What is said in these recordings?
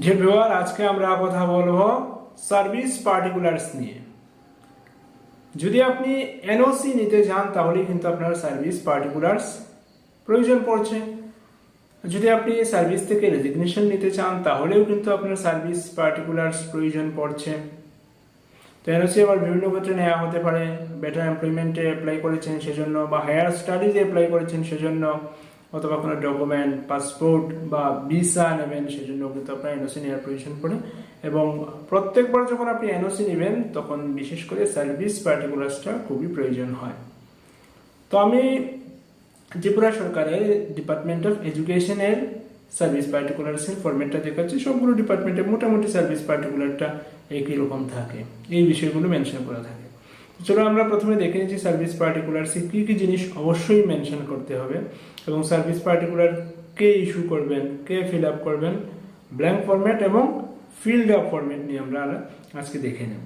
Dear viewer আজকে আমরা কথা বলব সার্ভিস পার্টিকুলার্স নিয়ে। যদি আপনি এনওসি নিতে চান তাহলে কিন্তু আপনার সার্ভিস পার্টিকুলার্স প্রয়োজন পড়ছে। যদি আপনি সার্ভিস থেকে রেজিগনেশন নিতে চান, তাহলেও কিন্তু আপনার সার্ভিস পার্টিকুলার্স প্রয়োজন পড়ছে। তো এনওসি আবার বিভিন্ন ক্ষেত্রে নেওয়া হতে পারে। বেটার এমপ্লয়মেন্টে অ্যাপ্লাই করেছেন সেজন্য বা হায়ার স্টাডিজে অ্যাপ্লাই করেছেন সেজন্য। অথবা কোনো ডকুমেন্ট পাসপোর্ট বা ভিসা নেবেন, সেজন্য কিন্তু আপনার এনওসি নেওয়ার প্রয়োজন পড়ে এবং প্রত্যেকবার যখন আপনি এনওসি নেবেন, তখন বিশেষ করে সার্ভিস পার্টিকুলার্সটা খুবই প্রয়োজন হয়। তো আমি ত্রিপুরা সরকারের ডিপার্টমেন্ট অফ এডুকেশনের সার্ভিস পার্টিকুলার্সের ফরম্যাটটা দেখাচ্ছি। সবগুলো ডিপার্টমেন্টে মোটামুটি সার্ভিস পার্টিকুলারটা একই রকম থাকে। এই বিষয়গুলো মেনশন করা থাকে। চলো আমরা প্রথমে দেখে নিচ্ছি সার্ভিস পার্টিকুলার্সে কী কী জিনিস অবশ্যই মেনশন করতে হবে। এবং সার্ভিস পার্টিকুলার কে ইস্যু করবেন, কে ফিল আপ করবেন ব্ল্যাঙ্ক ফরম্যাট এবং ফিল্ড আপ ফরম্যাট নিয়ে আমরা আজকে দেখে নেব।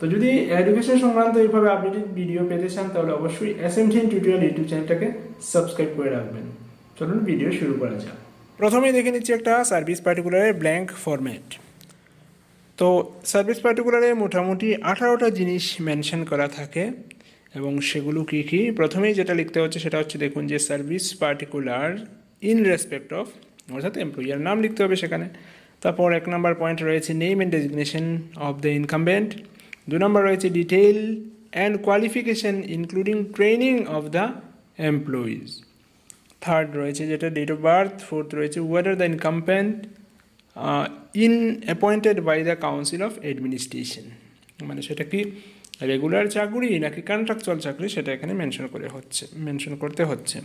তো যদি এডুকেশন সংক্রান্ত এইভাবে আপডেটেড ভিডিও পেতে চান, তাহলে অবশ্যই S M teen tutorial YouTube চ্যানেলটাকে সাবস্ক্রাইব করে রাখবেন। চলুন ভিডিও শুরু করা যাক। প্রথমে দেখে নিচ্ছি একটা সার্ভিস পার্টিকুলারের ব্ল্যাঙ্ক ফরম্যাট তো সার্ভিস পার্টিকুলারে মোটামুটি আঠারোটা জিনিস মেনশন করা থাকে এবং সেগুলো কী কী? প্রথমেই যেটা লিখতে হচ্ছে সেটা হচ্ছে দেখুন যে service particular in respect of অর্থাৎ এমপ্লয়ার নাম লিখতে হবে সেখানে। তারপর এক নম্বর পয়েন্ট রয়েছে name and designation of the incumbent দু নম্বর রয়েছে detail and qualification including training of the employees third রয়েছে যেটা ডেট অফ বার্থ ফোর্থ রয়েছে whether the incumbent in appointed by the council of administration মানে সেটা কি রেগুলার চাকরি নাকি কন্ট্রাকচুয়াল চাকরি, সেটা এখানে মেনশন করে হচ্ছে মেনশন করতে হচ্ছে।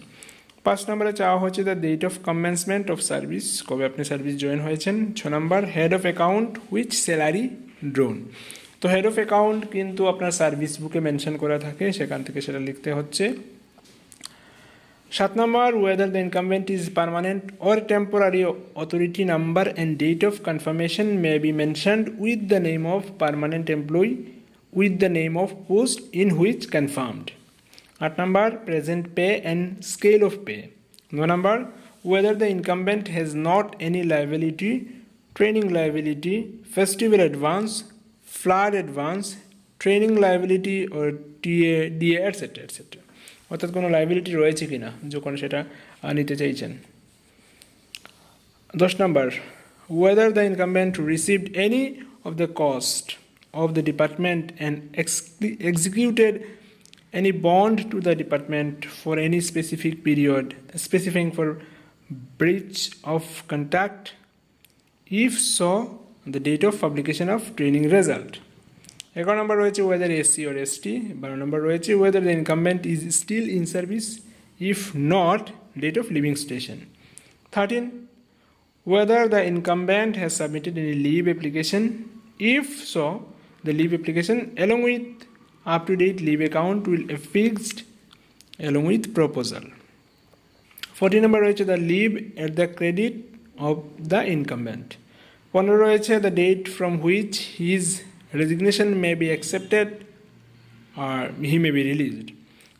পাঁচ নম্বরে চাওয়া হচ্ছে the date of commencement of service কবে আপনি সার্ভিস জয়েন হয়েছেন? ছ নম্বর head of account which salary drawn তো হেড অফ অ্যাকাউন্ট কিন্তু আপনার সার্ভিস বুকে মেনশন করা থাকে, সেখান থেকে সেটা লিখতে হচ্ছে। সাত নম্বর whether the incumbent is permanent or temporary authority number and date of confirmation may be mentioned with the name of permanent employee with the name of post in which confirmed আট নম্বর present pay and scale of pay ন নম্বর whether the incumbent has not any liability training liability festival advance flood advance training liability O TA DA etcetera etcetera অর্থাৎ কোনো liability রয়েছে কি না যখন সেটা নিতে চাইছেন। দশ নম্বর whether the incumbent received any of the cost of the department and executed any bond to the department for any specific period specific for breach of contract if so the date of publication of training result এগারো নম্বর রয়েছে weather SC ওর ST বারো নম্বর রয়েছে whether the incumbent is still in service if not date of leaving station thirteen the incumbent has submitted any leave application if so the leave application along with up to date leave account will be fixed along with proposal 14 number রয়েছে the leave at the credit of the incumbent পনেরো রয়েছে the date from which his resignation may be accepted or he may be released.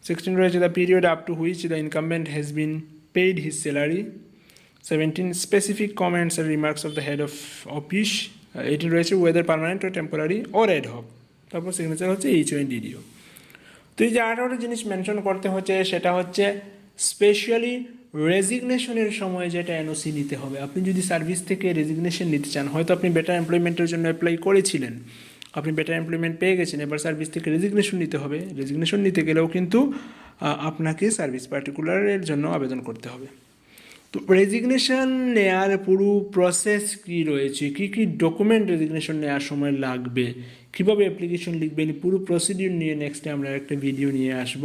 16 রয়েছে period up to which the incumbent has been paid his salary. 17 specific comments and remarks of the head of office. Uh, 18 রয়েছে whether permanent ও temporary or ad hoc তারপর signature হচ্ছে H when DDO তো এই যে আঠারোটা জিনিস mention করতে হচ্ছে সেটা হচ্ছে স্পেশালি রেজিগনেশনের সময় যেটা এনওসি নিতে হবে। আপনি যদি সার্ভিস থেকে রেজিগনেশন নিতে চান হয়তো আপনি বেটার এমপ্লয়মেন্টের জন্য অ্যাপ্লাই করেছিলেন। আপনি বেটার এমপ্লয়মেন্ট পেয়ে গেছেন, এবার সার্ভিস থেকে রেজিগনেশন নিতে হবে। রেজিগনেশন নিতে গেলেও কিন্তু আপনাকে সার্ভিস পার্টিকুলারের জন্য আবেদন করতে হবে। তো রেজিগনেশন নেওয়ার পুরো প্রসেস কি রয়েছে? কি কি ডকুমেন্ট রেজিগনেশন নেওয়ার সময় লাগবে? কীভাবে অ্যাপ্লিকেশন লিখবেন? পুরো প্রসিডিউর নিয়ে নেক্সটে আমরা একটা ভিডিও নিয়ে আসব।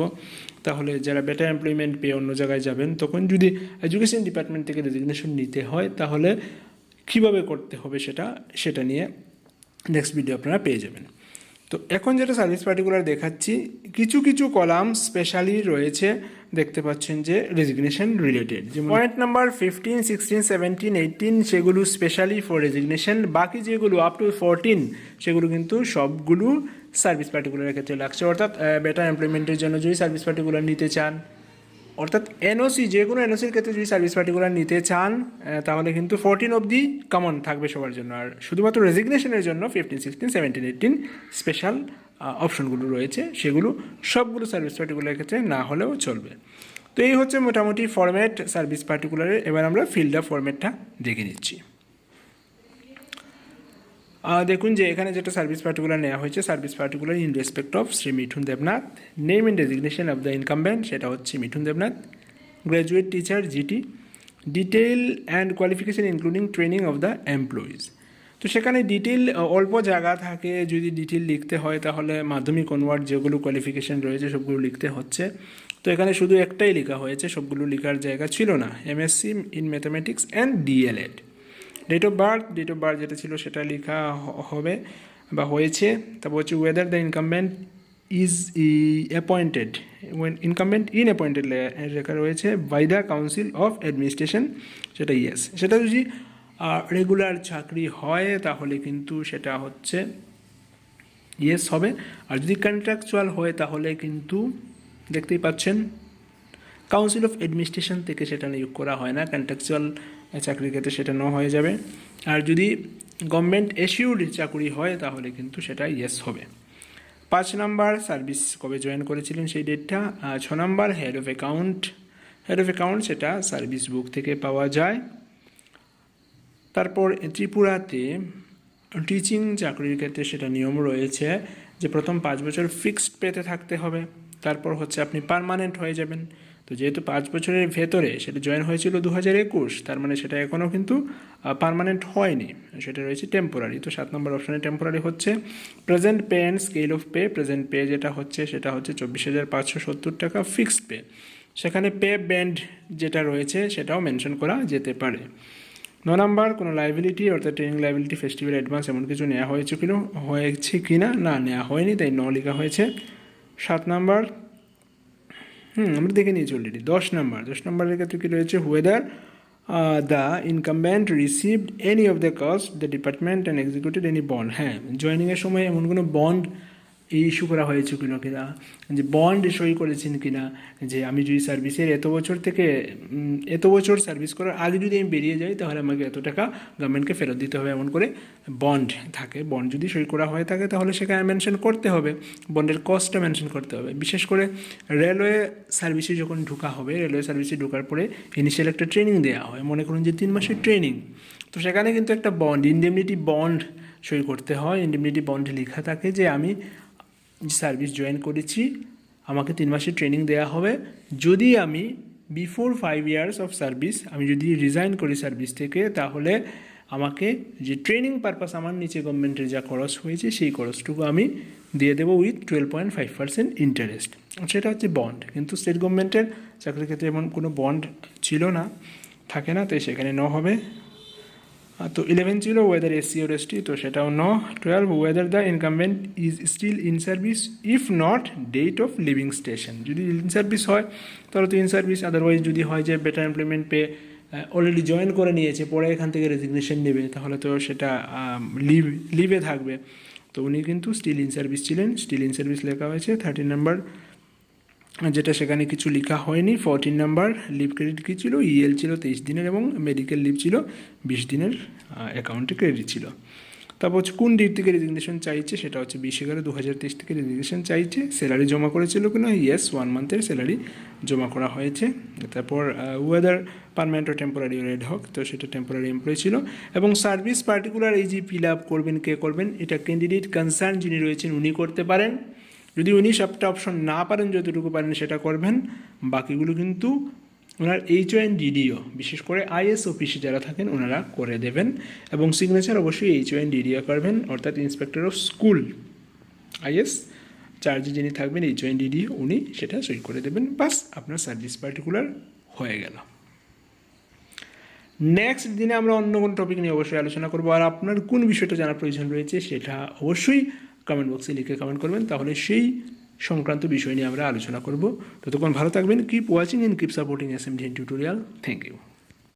তাহলে যারা বেটার এমপ্লয়মেন্ট পেয়ে অন্য জায়গায় যাবেন, তখন যদি এডুকেশন ডিপার্টমেন্ট থেকে রেজিগনেশন নিতে হয়, তাহলে কীভাবে করতে হবে সেটা সেটা নিয়ে নেক্সট ভিডিও আপনারা পেয়ে যাবেন। তো এখন যেটা সার্ভিস পার্টিকুলার দেখাচ্ছি, কিছু কিছু কলাম স্পেশালি রয়েছে, দেখতে পাচ্ছেন যে রেজিগনেশন রিলেটেড যেমন point number fifteen sixteen seventeen eighteen সেগুলো স্পেশালি ফর রেজিগনেশন বাকি যেগুলো আপ টু ফোরটিন সেগুলো কিন্তু সবগুলো সার্ভিস পার্টিকুলারের ক্ষেত্রে লাগছে। অর্থাৎ বেটার এমপ্লয়মেন্টের জন্য যদি সার্ভিস পার্টিকুলার নিতে চান অর্থাৎ এনওসি যে কোনো এনওসির ক্ষেত্রে যদি সার্ভিস পার্টিকুলার নিতে চান তাহলে কিন্তু ফোরটিন অবধি কমন থাকবে সবার জন্য। আর শুধুমাত্র রেজিগনেশনের জন্য fifteen sixteen seventeen eighteen special অপশনগুলো রয়েছে। সেগুলো সবগুলো সার্ভিস পার্টিকুলারের ক্ষেত্রে না হলেও চলবে। তো এই হচ্ছে মোটামুটি ফরম্যাট সার্ভিস পার্টিকুলারের এবার আমরা ফিল্ড অফ ফরম্যাটটা দেখে নিচ্ছি। দেখুন যে এখানে যেটা সার্ভিস পার্টিকুলার নেওয়া হয়েছে service particular in respect of Shri Mithun Debnath name in designation of the incumbent সেটা হচ্ছে Mithun Debnath graduate teacher GT detail and qualification including training of the employees তো সেখানে ডিটেল অল্প জায়গা থাকে, যদি ডিটেল লিখতে হয় তাহলে মাধ্যমিক কনভার্ট যেগুলো কোয়ালিফিকেশন রয়েছে সবগুলো লিখতে হচ্ছে। তো এখানে শুধু একটাই লেখা হয়েছে, সবগুলো লেখার জায়গা ছিল না MSc in mathematics and DElEd date of birth date of birth যেটা ছিল সেটা লেখা হবে বা হয়েছে। তারপর হচ্ছে whether the incumbent is appointed incumbent in appointed লেখা রয়েছে by the council of administration সেটা ইয়েস সেটা যদি রেগুলার চাকরি হয়, তাহলে কিন্তু সেটা হচ্ছে ইয়েস হবে। আর যদি কন্ট্রাকচুয়াল হয়, তাহলে কিন্তু দেখতেই পাচ্ছেন কাউন্সিল অফ অ্যাডমিনিস্ট্রেশন থেকে সেটা নিয়োগ করা হয় না। কন্ট্রাকচুয়াল চাকরির ক্ষেত্রে সেটা ন হয়ে যাবে। আর যদি গভর্নমেন্ট এশিউড চাকরি হয়, তাহলে কিন্তু সেটা ইয়েস হবে। পাঁচ নাম্বার সার্ভিস কবে জয়েন করেছিলেন সেই ডেটটা ছ number head of account head of account সেটা সার্ভিস বুক থেকে পাওয়া যায়। তারপর ত্রিপুরাতে টিচিং চাকরির ক্ষেত্রে সেটা নিয়ম রয়েছে যে প্রথম পাঁচ বছর ফিক্সড পেতে থাকতে হবে। তারপর হচ্ছে আপনি পার্মানেন্ট হয়ে যাবেন। তো যেহেতু পাঁচ বছরের ভেতরে সেটা জয়েন হয়েছিল দু হাজার একুশ, তার মানে সেটা এখনও কিন্তু পার্মানেন্ট হয়নি। সেটা রয়েছে টেম্পোরারি তো সাত নম্বর অপশানে টেম্পোরারি হচ্ছে present pay and scale of pay present pay যেটা হচ্ছে, সেটা হচ্ছে চব্বিশ হাজার পাঁচশো সত্তর টাকা ফিক্সড পে সেখানে পে ব্যান্ড যেটা রয়েছে, সেটাও মেনশন করা যেতে পারে। ন নাম্বার, কোনো লাইবিলিটি অর্থাৎ ট্রেনিং লাইবিলিটি ফেস্টিভ্যাল অ্যাডভান্স এমন কিছু নেওয়া হয়েছে কিনা, হয়েছে কি না না নেওয়া হয়নি, তাই ন লেখা হয়েছে। সাত নাম্বার হুম, আমরা দেখে নিয়েছি অলরেডি দশ নম্বর। দশ নম্বরের ক্ষেত্রে কী রয়েছে? Whether the incumbent received any of the cost the department and executed any bond হ্যাঁ জয়নিংয়ের সময় এমন কোনো বন্ড ইস্যু করা হয়েছে কিনা কিনা, যে বন্ড সই করেছেন কিনা, যে আমি যদি সার্ভিসের এত বছর থেকে এত বছর সার্ভিস করার আগে যদি আমি বেরিয়ে যাই, তাহলে আমাকে এত টাকা গভর্নমেন্টকে ফেরত দিতে হবে, এমন করে বন্ড থাকে। বন্ড যদি সই করা হয়ে থাকে, তাহলে সেখানে মেনশন করতে হবে। বন্ডের কস্টটা মেনশন করতে হবে। বিশেষ করে রেলওয়ে সার্ভিসে যখন ঢোকা হবে রেলওয়ে সার্ভিসে ঢোকার পরে ইনিশিয়াল একটা ট্রেনিং দেওয়া হয়। মনে করুন যে তিন মাসের ট্রেনিং তো সেখানে কিন্তু একটা বন্ড ইন্ডেমনিটি বন্ড সই করতে হয়। ইন্ডেমনিটি বন্ডে লেখা থাকে যে আমি সার্ভিস জয়েন করেছি, আমাকে তিন মাসের ট্রেনিং দেওয়া হবে। যদি আমি before five years of service আমি যদি রিজাইন করি সার্ভিস থেকে, তাহলে আমাকে যে ট্রেনিং পারপাস আমার নিচে গভর্নমেন্টের যা খরচ হয়েছে, সেই খরচটুকু আমি দিয়ে দেবো with twelve point five percent interest সেটা হচ্ছে বন্ড কিন্তু স্টেট গভর্নমেন্টের চাকরির ক্ষেত্রে এমন কোনো বন্ড ছিল না, থাকে না, তাই সেখানে ন হবে। তো ইলেভেন ছিল ওয়েদার এসসি ওর এসটি তো সেটাও ন। Twelve whether the incumbent is still in service if not date of leaving station যদি ইন সার্ভিস হয়, তাহলে তো ইন সার্ভিস আদারওয়াইজ যদি হয় যে বেটার এমপ্লয়মেন্ট পে অলরেডি জয়েন করে নিয়েছে, পরে এখান থেকে রেজিগনেশন নেবে, তাহলে তো সেটা লিভ লিভে থাকবে। তো উনি কিন্তু স্টিল ইন সার্ভিস ছিলেন স্টিল ইন সার্ভিস লেখা হয়েছে থার্টিন নাম্বার যেটা সেখানে কিছু লেখা হয়নি ফোরটিন নাম্বার লিভ ক্রেডিট কী ছিল? ইএল ছিল তেইশ দিনের এবং মেডিকেল লিভ ছিল বিশ দিনের অ্যাকাউন্টে ক্রেডিট ছিল। তারপর হচ্ছে কোন ডেট থেকে রেজিগনেশন চাইছে সেটা হচ্ছে বিশ এগারো দু হাজার তেইশ থেকে রেজিগনেশন চাইছে। স্যালারি জমা করেছিল কিনা? ইয়েস ওয়ান মান্থের স্যালারি জমা করা হয়েছে। তারপর ওয়েদার পারমানেন্ট ও টেম্পোরারি রেড হক তো সেটা টেম্পোরারি এমপ্লয় ছিল। এবং সার্ভিস পার্টিকুলার এই যে ফিল আপ করবেন, কে করবেন, এটা ক্যান্ডিডেট কনসার্ন যিনি রয়েছেন, উনি করতে পারেন। যদি উনি সবটা অপশন না পারেন, যতটুকু পারেন সেটা করবেন। বাকিগুলো কিন্তু ওনার এইচ অ্যান্ড ডিডিও বিশেষ করে আইএস অফিসে যারা থাকেন ওনারা করে দেবেন। এবং সিগনেচার অবশ্যই এইচ অ্যান্ড ডিডিও করবেন, অর্থাৎ ইন্সপেক্টর অফ স্কুল আইএস চার্জে যিনি থাকবেন এইচ অ্যান্ড ডিডিও উনি সেটা সই করে দেবেন। বাস, আপনার সার্ভিস পার্টিকুলার হয়ে গেল। নেক্সট দিনে আমরা অন্য কোনো টপিক নিয়ে অবশ্যই আলোচনা করব। আর আপনার কোন বিষয়টা জানার প্রয়োজন রয়েছে, সেটা অবশ্যই কমেন্ট বক্সে লিখে কমেন্ট করবেন, তাহলে সেই সংক্রান্ত বিষয় নিয়ে আমরা আলোচনা করব। ততক্ষণ ভালো থাকবেন keep watching and keep supporting S M tutorial thank you